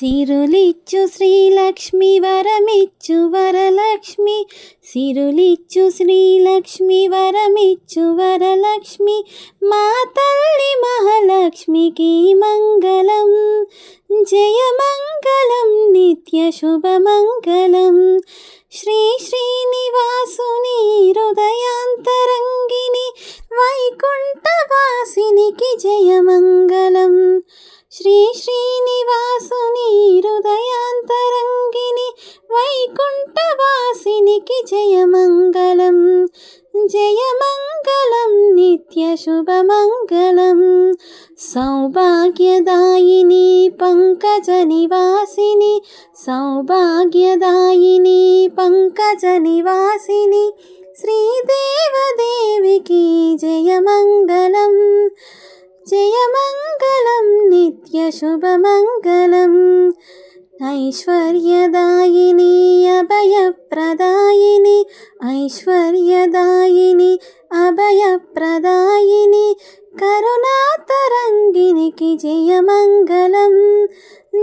సిరులిచ్చు శ్రీలక్ష్మి వరమిచ్చు వరలక్ష్మి. సిరులిచ్చు శ్రీలక్ష్మి వరమిచ్చు వరలక్ష్మి. మా తల్లి మహాలక్ష్మికి మంగళం. జయమంగళం నిత్య శుభమంగళం శ్రీ శ్రీనివాసుని హృదయాంతరంగిని వైకుంఠవాసినికి జయమంగళం శ్రీ శ్రీనివాసుని హృదయాంతరంగిని వైకుంఠవాసినికి జయమంగళం. జయమంగళం నిత్యశుభమంగళం సౌభాగ్యదాయిని పంకజ నివాసిని సౌభాగ్యదాయిని పంకజ నివాసిని శ్రీదేవదేవికి జయమంగళం. జయమంగళం शुभमङ्गलम् ऐश्वर्यदायिनी अभयप्रदायिनि ऐश्वर्यदायिनि अभयप्रदायिनि కరుణాతరంగినికి జయమంగళం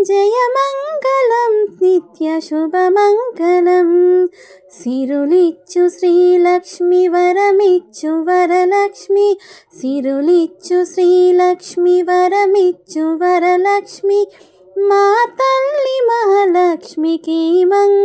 జయమంగళం నిత్య శుభమంగళం సిరులిచ్చు శ్రీలక్ష్మి వరమిచ్చు వరలక్ష్మి. సిరులిచ్చు శ్రీలక్ష్మి వరమిచ్చు వరలక్ష్మి. మా తల్లి మహాలక్ష్మికి మంగ